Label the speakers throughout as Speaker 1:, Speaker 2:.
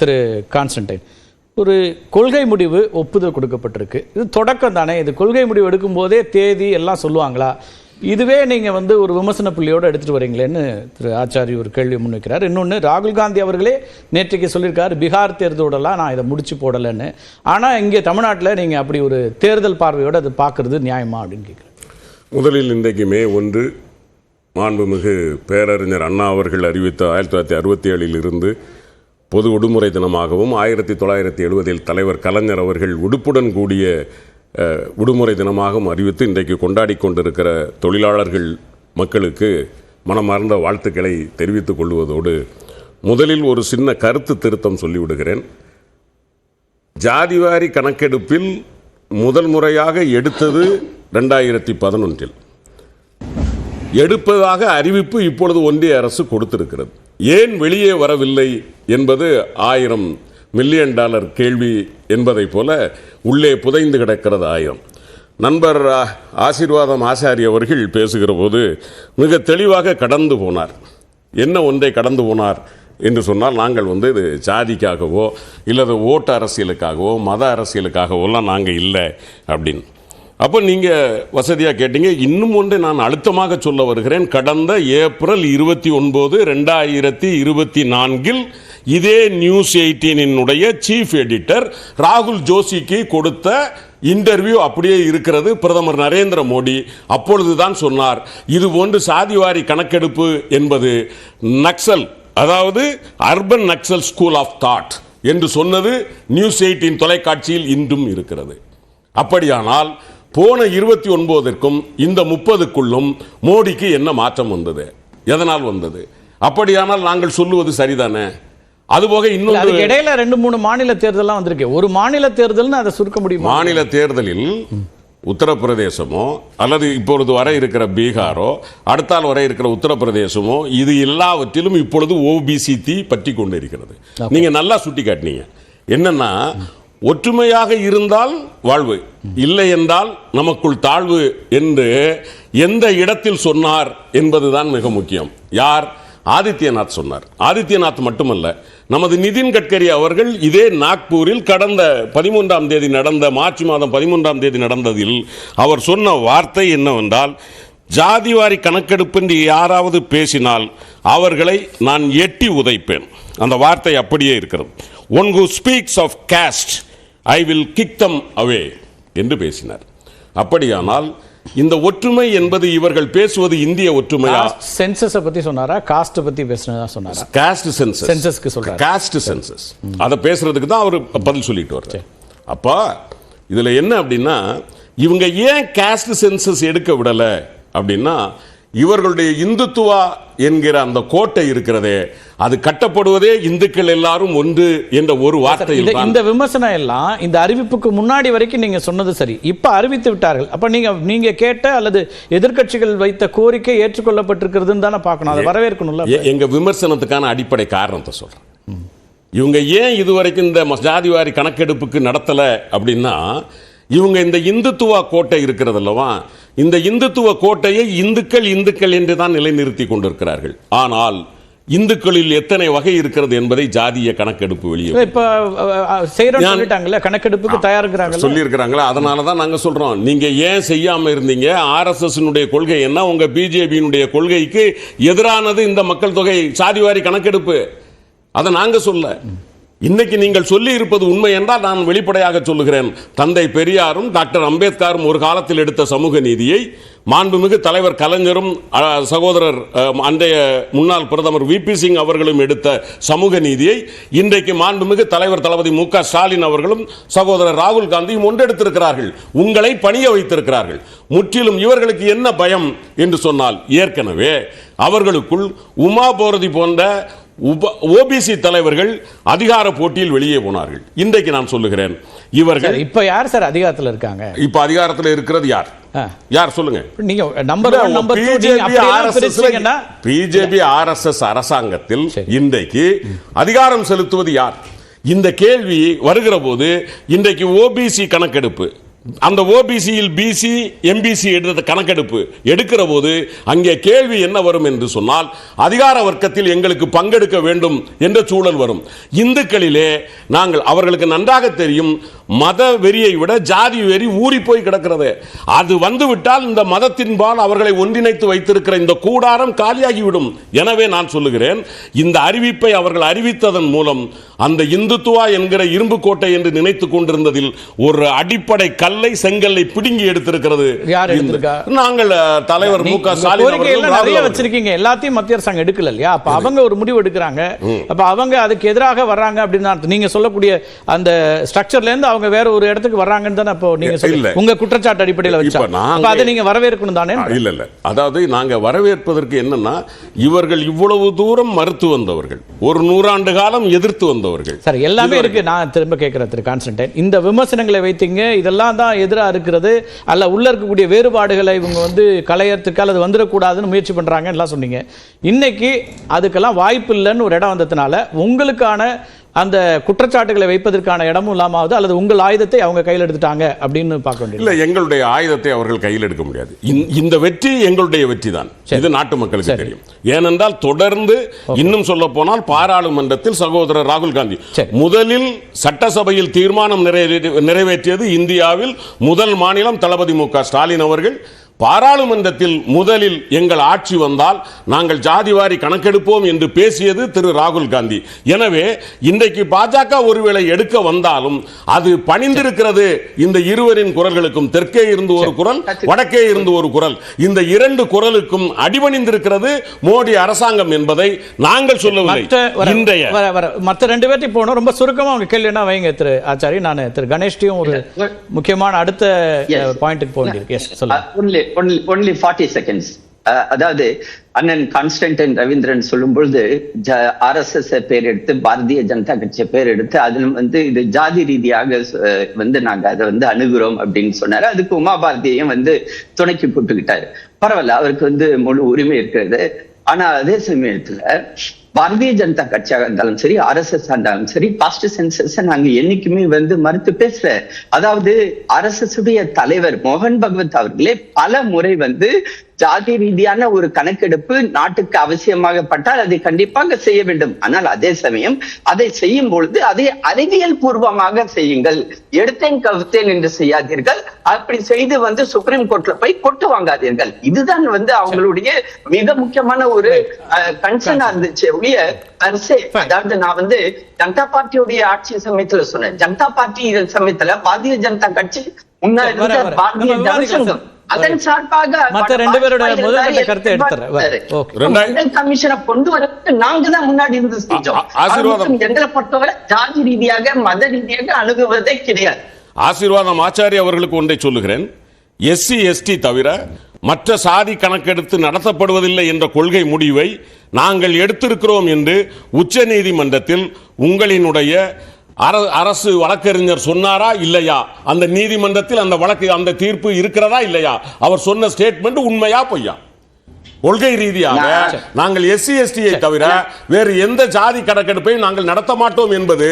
Speaker 1: திரு Constantine. ஒரு கொள்கை முடிவு ஒப்புதல் கொடுக்கப்பட்டிருக்கு. இது தொடக்கம் தானே. இது கொள்கை முடிவு எடுக்கும்போதே தேதி எல்லாம் சொல்லுவாங்களா? இதுவே நீங்கள் வந்து ஒரு விமர்சன புள்ளியோடு எடுத்துகிட்டு வரீங்களேன்னு திரு ஆச்சாரி ஒரு கேள்வி முன்வைக்கிறார் இன்னொன்று ராகுல் காந்தி அவர்களே நேற்றைக்கு சொல்லியிருக்காரு பீகார் தேர்தலோடலாம் நான் இதை முடிச்சு போடலைன்னு. ஆனால் இங்கே தமிழ்நாட்டில் நீங்கள் அப்படி ஒரு தேர்தல் பார்வையோடு அது பார்க்குறது நியாயமா அப்படின்னு கேட்குறேன்
Speaker 2: முதலில் இன்றைக்கு மே ஒன்று மாண்புமிகு பேரறிஞர் அண்ணா அவர்கள் அறிவித்த ஆயிரத்தி தொள்ளாயிரத்தி அறுபத்தி ஏழில் இருந்து பொது விடுமுறை தினமாகவும் ஆயிரத்தி தொள்ளாயிரத்தி எழுபதில் தலைவர் கலைஞர் அவர்கள் உடுப்புடன் கூடிய விடுமுறை தினமாகவும் அறிவித்து இன்றைக்கு கொண்டாடி கொண்டிருக்கிற தொழிலாளர்கள் மக்களுக்கு மனமார்ந்த வாழ்த்துக்களை தெரிவித்துக் கொள்வதோடு முதலில் ஒரு சின்ன கருத்து திருத்தம் சொல்லிவிடுகிறேன். ஜாதிவாரி கணக்கெடுப்பில் முதல் முறையாக எடுத்தது ரெண்டாயிரத்தி பதினொன்றில். எடுப்பதாக அறிவிப்பு இப்பொழுது ஒன்றிய அரசு கொடுத்திருக்கிறது. ஏன் வெளியே வரவில்லை என்பது ஆயிரம் மில்லியன் டாலர் கேள்வி என்பதைப் போல உள்ளே புதைந்து கிடக்கிறது ஆயிரம். நண்பர் ஆசீர்வாதம் ஆசாரி அவர்கள் பேசுகிற போது மிக தெளிவாக கடந்து போனார். என்ன ஒன்றை கடந்து போனார் என்று சொன்னால் நாங்கள் வந்து இது ஜாதிக்காகவோ இல்லது ஓட்டு அரசியலுக்காகவோ மத அரசியலுக்காகவோலாம் நாங்கள் இல்லை அப்படின்னு. அப்போ நீங்கள் வசதியாக கேட்டீங்க. இன்னும் ஒன்றை நான் அழுத்தமாக சொல்ல வருகிறேன். கடந்த ஏப்ரல் இருபத்தி ஒன்பது ரெண்டாயிரத்தி இருபத்தி நான்கில் இதே நியூஸ் எயிட்டீனினுடைய சீஃப் எடிட்டர் ராகுல் ஜோஷிக்கு கொடுத்த இன்டர்வியூ அப்படியே இருக்கிறது. பிரதமர் நரேந்திர மோடி அப்பொழுதுதான் சொன்னார். இது போன்று சாதிவாரி கணக்கெடுப்பு என்பது நக்சல் அதாவது urban Naxal school of thought என்று சொன்னது நியூஸ் எயிட்டின் தொலைக்காட்சியில் இன்றும் இருக்கிறது. அப்படியானால் போன இருபத்தி ஒன்பதற்கும் இந்த முப்பதுக்குள்ளும் மோடிக்கு என்ன மாற்றம் வந்தது? எதனால் வந்தது? அப்படியானால் நாங்கள் சொல்லுவது சரிதானே? அதுபோக இன்னொரு
Speaker 1: இடையில ரெண்டு மூணு மாநில தேர்தல்லாம் வந்திருக்கு. ஒரு மாநில தேர்தல்னு அதை சுருக்க முடியுமா?
Speaker 2: மாநில தேர்தலில் உத்தரப்பிரதேசமோ அல்லது இப்பொழுது வர இருக்கிற பீகாரோ அடுத்தால் வர இருக்கிற உத்தரப்பிரதேசமோ இது எல்லாவற்றிலும் இப்பொழுது ஓபிசி தீ பற்றி கொண்டிருக்கிறது. நீங்க நல்லா சுட்டி காட்டினீங்க என்னன்னா ஒற்றுமையாக இருந்தால் வாழ்வு இல்லை என்றால் நமக்குள் தாழ்வு என்று எந்த இடத்தில் சொன்னார் என்பதுதான் மிக முக்கியம். யார்? ஆதித்யநாத் சொன்னார். ஆதித்யநாத் மட்டுமல்ல நமது நிதின் கட்கரி அவர்கள் இதே நாக்பூரில் கடந்த பதிமூன்றாம் தேதி நடந்த மார்ச் மாதம் பதிமூன்றாம் தேதி நடந்ததில் அவர் சொன்ன வார்த்தை என்னவென்றால் ஜாதிவாரி கணக்கெடுப்பு என்று யாராவது பேசினால் அவர்களை நான் எட்டி உதைப்பேன். அந்த வார்த்தை அப்படியே இருக்கிறது. One who speaks of caste I will kick them away என்று பேசினார். அப்படியானால் இந்த ஒற்றுமை என்பது இவர்கள் பேசுவது இந்திய ஒற்றுமையா?
Speaker 1: சென்சஸை பத்தி சொன்னாரா? காஸ்ட் பத்தி பேசுனதா சொன்னாரா?
Speaker 2: காஸ்ட் சென்சஸ்
Speaker 1: Censusக்கு சொல்றாரு.
Speaker 2: காஸ்ட் சென்சஸ் அதை பேசுறதுக்கு தான் அவர் பதில் சொல்லிட்டு வர்றார். அப்போ இதுல என்ன அப்படின்னா இவங்க ஏன் காஸ்ட் சென்சஸ் எடுக்க விடல அப்படின்னா இவர்களுடைய இந்துத்துவா என்கிற அந்த கோட்டை இருக்கிறதே அது கட்டப்படுவதே இந்துக்கள் எல்லாரும் ஒன்று என்ற ஒரு வார்த்தையில்
Speaker 1: இந்த- விமர்சனம் எல்லாம் இந்த அறிவிப்புக்கு முன்னாடி வரைக்கும் நீங்க சொன்னது சரி. இப்ப அறிவித்து விட்டார்கள். அப்ப நீங்க நீங்க கேட்ட அல்லது எதிர்க்கட்சிகள் வைத்த கோரிக்கை ஏற்றுக்கொள்ளப்பட்டிருக்கிறதுன்னு தானே பார்க்கணும். அதை வரவேற்கணும்ல
Speaker 2: எங்க விமர்சனத்துக்கான அடிப்படை காரணத்தை சொல்றேன். இவங்க ஏன் இதுவரைக்கும் இந்த ஜாதிவாரி கணக்கெடுப்புக்கு நடத்தல அப்படின்னா இவங்க இந்த இந்துத்துவ கோட்டை இருக்கிறது அல்லவா இந்த இந்துத்துவ கோட்டையை இந்துக்கள் இந்துக்கள் என்று தான் நிலைநிறுத்தி கொண்டிருக்கிறார்கள். ஆனால் இந்துக்களில் எத்தனை வகை இருக்கிறது என்பதை ஜாதிய கணக்கெடுப்பு வெளியே
Speaker 1: இப்ப சொல்லிட்டாங்கல்ல கணக்கெடுப்புக்கு தயாரிக்கிறாங்கல்ல?
Speaker 2: சொல்லி இருக்கிறாங்களா அதனால தான் நாங்க சொல்றோம். நீங்க ஏன் செய்யாம இருந்தீங்க? ஆர்எஸ்எஸ் கொள்கை என்ன? உங்க பிஜேபியினுடைய கொள்கைக்கு எதிரானது இந்த மக்கள் தொகை சாதிவாரி கணக்கெடுப்பு. அதை நாங்க சொல்ல. இன்னைக்கு நீங்கள் சொல்லி இருப்பது உண்மை என்றால் நான் வெளிப்படையாக சொல்லுகிறேன். தந்தை பெரியாரும் டாக்டர் அம்பேத்கரும் ஒரு காலத்தில் எடுத்த சமூக நீதியை மாண்புமிகு தலைவர் கலைஞரும் சகோதரர் அன்றைய முன்னாள் பிரதமர் விபி சிங் அவர்களும் எடுத்த சமூக நீதியை இன்றைக்கு மாண்புமிகு தலைவர் தளபதி மு. க. ஸ்டாலின் அவர்களும் சகோதரர் ராகுல் காந்தியும் ஒன்றெடுத்திருக்கிறார்கள். உங்களை பணிய வைத்திருக்கிறார்கள். முற்றிலும் இவர்களுக்கு என்ன பயம்? என்று சொன்னால் ஏற்கனவே அவர்களுக்குள் உமா போரதி போன்ற ஓபிசி தலைவர்கள் அதிகார போட்டியில் வெளியே போனார்கள். இன்றைக்கு நான் சொல்லுகிறேன் இவர்கள்
Speaker 1: இப்ப யார் சார் அதிகாரத்துல இருக்காங்க?
Speaker 2: இப்ப அதிகாரத்தில் இருக்கிறது யார். யார் சொல்லுங்க.
Speaker 1: நீங்க நம்பர் நம்பர்
Speaker 2: பிஜேபி ஆர்எஸ்எஸ் அரசாங்கத்தில். இன்றைக்கு அதிகாரம் செலுத்துவது யார்? இந்த கேள்வி வருகிற போது இன்றைக்கு ஓபிசி கணக்கெடுப்பு அந்த ஓபிசியில் பிசி எம்பிசி எடுத்த கணக்கெடுப்பு. எடுக்கிற போது அங்கே கேள்வி என்ன வரும் என்று சொன்னால் அதிகார வர்க்கத்தில் எங்களுக்கு பங்கெடுக்க வேண்டும் என்ற சூழல் வரும். இந்துக்களிலே நாங்கள் அவர்களுக்கு நன்றாக தெரியும் மத வெறியை விட ஜாதி வெறி ஊறி போய் கிடக்கிறது. அது வந்துவிட்டால் இந்த மதத்தின்பால் அவர்களை ஒன்றிணைத்து வைத்திருக்கிற இந்த கூடாரம் காலியாகிவிடும். எனவே நான் சொல்லுகிறேன் இந்த அறிவிப்பை அவர்கள் அறிவித்ததன் மூலம் அந்த இந்துத்துவா என்கிற இரும்பு கோட்டை என்று நினைத்துக் கொண்டிருந்ததில் ஒரு அடிப்படை கல்லை செங்கல்லை பிடுங்கி எடுத்திருக்கிறது? நாங்கள் தலைவர் மு க ஸ்டாலின்
Speaker 1: நிறைய. வச்சிருக்கீங்க. எல்லாத்தையும் மத்திய அரசாங்கம் எடுக்கல இல்லையா? அப்ப அவங்க ஒரு முடிவு எடுக்கிறாங்க. அப்ப அவங்க அதுக்கு எதிராக வர்றாங்க அப்படின்னு. நீங்க சொல்லக்கூடிய அந்த ஸ்ட்ரக்சர்ல இருந்து அவங்க வேற ஒரு இடத்துக்கு வர்றாங்கன்னு தானே அப்போ நீங்க
Speaker 2: இல்ல.
Speaker 1: உங்க குற்றச்சாட்டு அடிப்படையில் வச்சா.
Speaker 2: இப்ப நாங்க-
Speaker 1: அதை நீங்க வரவேற்கணும் தானே?
Speaker 2: இல்ல இல்ல. அதாவது நாங்க வரவேற்பதற்கு என்னன்னா இவர்கள் இவ்வளவு தூரம் மறுத்து வந்தவர்கள். ஒரு நூறாண்டு காலம் எதிர்த்து வந்தவர்கள்.
Speaker 1: சார் எல்லாமே இருக்கு. நான் திரும்ப கேட்கிறேன் திரு கான்ஸ்டன்டைன். இந்த விமர்சனங்களை வைத்தீங்க இதெல்லாம் தான் எதிரா இருக்கிறது. அல்ல உள்ள இருக்கக்கூடிய வேறுபாடுகளை இவங்க வந்து களையறதுக்கு அல்லது வந்துடக்கூடாதுன்னு முயற்சி பண்றாங்க எல்லாம் சொன்னீங்க. இன்னைக்கு அதுக்கெல்லாம் வாய்ப்பு இல்லைன்னு ஒரு இடம் வந்ததுனால உங்களுக்கான அந்த குற்றச்சாட்டுகளை வைப்பதற்கான இடமும் இல்லாமாவது அல்லது உங்கள் ஆயுதத்தை அவங்க கையில் எடுத்துட்டாங்க அப்படின்னு பார்க்க வேண்டியது.
Speaker 2: இல்ல எங்களுடைய ஆயுதத்தை அவர்கள் கையில் எடுக்க முடியாது. இந்த- வெற்றி எங்களுடைய வெற்றி தான் இது நாட்டு மக்களுக்கு. தெரியும். ஏனென்றால் தொடர்ந்து இன்னும் சொல்ல போனால் பாராளுமன்றத்தில் சகோதரர் ராகுல் காந்தி. முதலில் சட்டசபையில் தீர்மானம் நிறைவே- நிறைவேற்றியது இந்தியாவில் முதல் மாநிலம் தளபதி மு ஸ்டாலின் அவர்கள். பாராளுமன்றத்தில் முதலில் எங்கள் ஆட்சி வந்தால் நாங்கள் ஜாதிவாரி கணக்கெடுப்போம் என்று பேசியது திரு ராகுல் காந்தி. எனவே இன்றைக்கு பாஜக ஒருவேளை எடுக்க வந்தாலும் அது பணிந்திருக்கிறது. இந்த இருவரின் குரல்களுக்கும் தெற்கே இருந்து ஒரு குரல் வடக்கே இருந்து ஒரு குரல். இந்த இரண்டு குரலுக்கும் அடிபணிந்திருக்கிறது மோடி அரசாங்கம் என்பதை நாங்கள் சொல்லவில்லை. இன்றைய
Speaker 1: மற்ற ரெண்டு பேர்த்தையும் போகணும் ரொம்ப சுருக்கமா உங்க கேள்வி என்ன வைங்க திரு ஆச்சாரி. நான் திரு கணேஷ்டையும் ஒரு முக்கியமான அடுத்த. பாயிண்ட்டுக்கு போக வேண்டியிருக்கு. சொல்லுங்க.
Speaker 3: ஒன்லி ஒன்லி ஃபார்ட்டி செகண்ட்ஸ் அதாவது அண்ணன் கான்ஸ்டன்டைன் ரவீந்திரன் சொல்லும் பொழுது ஆர் எஸ் எஸ் பேர் எடுத்து பாரதிய ஜனதா கட்சியை பேர் எடுத்து அதில் வந்து இது ஜாதி ரீதியாக வந்து நாங்க அதை வந்து அணுகிறோம் அப்படின்னு சொன்னாரு. அதுக்கு உமா பாரதியையும் வந்து துணைக்கு போட்டுக்கிட்டாரு. பரவாயில்ல அவருக்கு வந்து முழு உரிமை இருக்கிறது. ஆனா அதே சமயத்துல பாரதிய ஜனதா கட்சியாக இருந்தாலும் சரி ஆர்எஸ்எஸ் இருந்தாலும் சரி பாஸ்ட் சென்சஸ் நாங்க என்னைக்குமே வந்து மறுத்து பேசல. அதாவது ஆர்எஸ்எஸ் உடைய தலைவர் மோகன் பகவத் அவர்களே பல முறை வந்து ஜாதி ரீதியான ஒரு கணக்கெடுப்பு நாட்டுக்கு அவசியமாகப்பட்டால் அதை கண்டிப்பாக செய்ய வேண்டும். ஆனால் அதே சமயம் அதை செய்யும் பொழுது அதை அறிவியல் பூர்வமாக செய்யுங்கள். எடுத்தேன் கவித்தேன் என்று செய்யாதீர்கள். அப்படி செய்து வந்து சுப்ரீம் கோர்ட்ல போய் கொட்டு வாங்காதீர்கள். இதுதான் வந்து அவங்களுடைய மிக முக்கியமான ஒரு கன்சர்னா இருந்துச்சு. ஒழிய பர்சே அதாவது நான் வந்து ஜனதா பார்ட்டியுடைய ஆட்சி சமயத்துல சொன்னேன். ஜனதா பார்ட்டி சமயத்துல பாரதிய ஜனதா கட்சி முன்னாடி. பாரதிய ஜனசங்கம். அதன் சார்பாக
Speaker 1: மத்த ரெண்டு பேரோட முதல்கட்ட கருத்தை எடுத்துறேன்.
Speaker 3: கமிஷனை கொண்டு வரதுக்கு நாங்க தான் முன்னாடி இருந்து செஞ்சோம். எங்களை பொறுத்தவரை ஜாதி ரீதியாக மத ரீதியாக அணுகுவதே கிடையாது.
Speaker 2: ஆசீர்வாதம் ஆச்சாரி அவர்களுக்கு ஒன்றை சொல்லுகிறேன். எஸ்சி எஸ்டி தவிர மற்ற சாதி கணக்கெடுத்து நடத்தப்படுவதில்லை என்ற கொள்கை முடிவை நாங்கள் எடுத்திருக்கிறோம் என்று உச்சநீதிமன்றத்தில் உங்களினுடைய அர- அரசு வழக்கறிஞர் சொன்னாரா இல்லையா? அந்த நீதிமன்றத்தில் அந்த வழக்கு அந்த தீர்ப்பு இருக்கிறதா இல்லையா? அவர் சொன்ன ஸ்டேட்மெண்ட் உண்மையா பொய்யா? கொள்கை ரீதியாக நாங்கள் எஸ்சி எஸ்டியை தவிர வேறு எந்த ஜாதி கணக்கெடுப்பையும் நாங்கள் நடத்த மாட்டோம் என்பது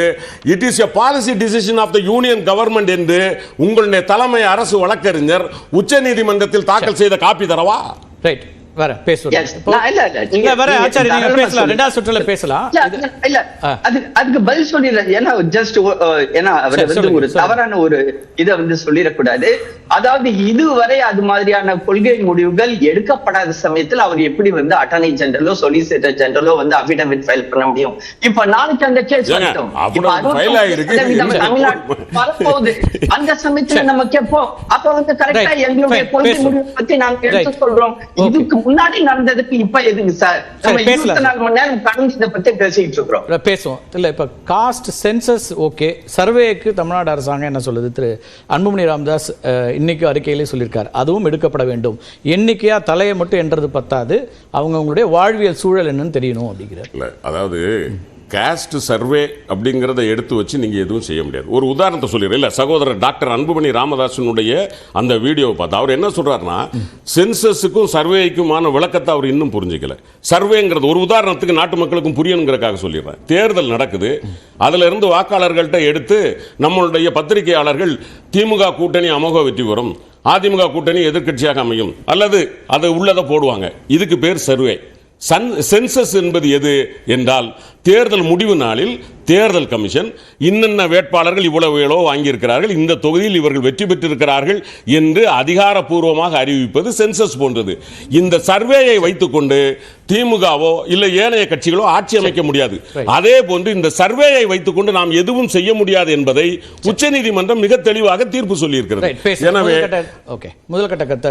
Speaker 2: it is a policy decision of the union government என்று உங்களுடைய தலைமை அரசு வழக்கறிஞர் உச்சநீதிமன்றத்தில் தாக்கல் செய்த காப்பி தரவா?
Speaker 1: ரைட் வர
Speaker 3: அதுக்கு பதில் சொல்லிடுறேன். ஏன்னா ஜஸ்ட் ஏன்னா அவர் வந்து ஒரு. தவறான ஒரு இதை வந்து சொல்லிடக்கூடாது. அதாவது இதுவரை அது மாதிரியான கொள்கை முடிவுகள் எடுக்கப்படாத சமயத்தில் அவர் எப்படி வந்து அட்டர்னி ஜெனரலோ சொலிசிட்டர் ஜெனரலோ வந்து அபிடவிட் ஃபைல் பண்ண முடியும்? இப்ப நாளைக்கு அந்த கேஸ்
Speaker 2: ஏங்க,
Speaker 3: வரட்டும்.
Speaker 2: affidavit
Speaker 3: இப்ப
Speaker 2: file
Speaker 3: 69
Speaker 2: ஆயிருக்கு.
Speaker 3: சதவீதம் தமிழ்நாடு வரப்போகுது. அந்த சமயத்துல நம்ம கேட்போம். அப்ப வந்து கரெக்டா. எங்களுடைய. கொள்கை. முடிவு பத்தி நாங்க எடுத்து. சொல்றோம். இதுக்கு முன்னாடி நடந்ததுக்கு இப்ப எதுங்க சார்? நம்ம
Speaker 1: பேசலாம்.
Speaker 3: இருபத்தி நாலு மணி நேரம் கடந்து இதை பத்தி பேசிட்டு இருக்கிறோம்.
Speaker 1: இல்ல, பேசுவோம். இல்ல இப்ப காஸ்ட் சென்சஸ் ஓகே சர்வேக்கு தமிழ்நாடு அரசாங்கம் என்ன சொல்லுது? திரு அன்புமணி ராமதாஸ் இன்னைக்கு அறிக்கையிலே சொல்லியிருக்காரு. அதுவும் எடுக்கப்பட வேண்டும். எண்ணிக்கையா தலையை மட்டும் என்றது பத்தாது. அவங்க அவங்களுடைய வாழ்வியல் சூழல் என்னன்னு தெரியணும் அப்படிங்கிறார்.
Speaker 2: இல்ல அதாவது காஸ்ட் சர்வே அப்படிங்கிறத எடுத்து வச்சு நீங்கள் எதுவும் செய்ய முடியாது. ஒரு உதாரணத்தை சொல்லிடுறேன். இல்லை சகோதரர் டாக்டர் அன்புமணி ராமதாசனுடைய அந்த வீடியோவை பார்த்து அவர் என்ன சொல்கிறாருன்னா சென்சஸுக்கும் சர்வேக்குமான விளக்கத்தை அவர் இன்னும் புரிஞ்சிக்கல. சர்வேங்கிறது ஒரு உதாரணத்துக்கு நாட்டு மக்களுக்கும் புரியணுங்கிறக்காக சொல்லிடுறேன். தேர்தல் நடக்குது. அதிலிருந்து வாக்காளர்கள்ட்ட எடுத்து நம்மளுடைய பத்திரிகையாளர்கள் திமுக கூட்டணி அமோக வெற்றி பெறும். அதிமுக கூட்டணி எதிர்க்கட்சியாக அமையும். அல்லது அது உள்ளதை போடுவாங்க. இதுக்கு பேர் சர்வே சன் சென்சஸ் என்பது எது என்றால் தேர்தல் முடிவு நாளில் தேர்தல் கமிஷன் இன்னென்ன வேட்பாளர்கள் இவ்வளவு வேளோ வாங்கியிருக்கிறார்கள் இந்த தொகுதியில் இவர்கள் வெற்றி பெற்றிருக்கிறார்கள் என்று அதிகாரப்பூர்வமாக அறிவிப்பது சென்சஸ் போன்றது. இந்த சர்வேயை வைத்துக்கொண்டு திமுகவோ இல்லை ஏனைய கட்சிகளோ ஆட்சி அமைக்க முடியாது. அதே போன்று இந்த சர்வேயை வைத்துக்கொண்டு நாம் எதுவும் செய்ய முடியாது என்பதை உச்சநீதிமன்றம் மிக தெளிவாக தீர்ப்பு சொல்லியிருக்கிறது. எனவே
Speaker 1: முதல் கட்ட கருத்தை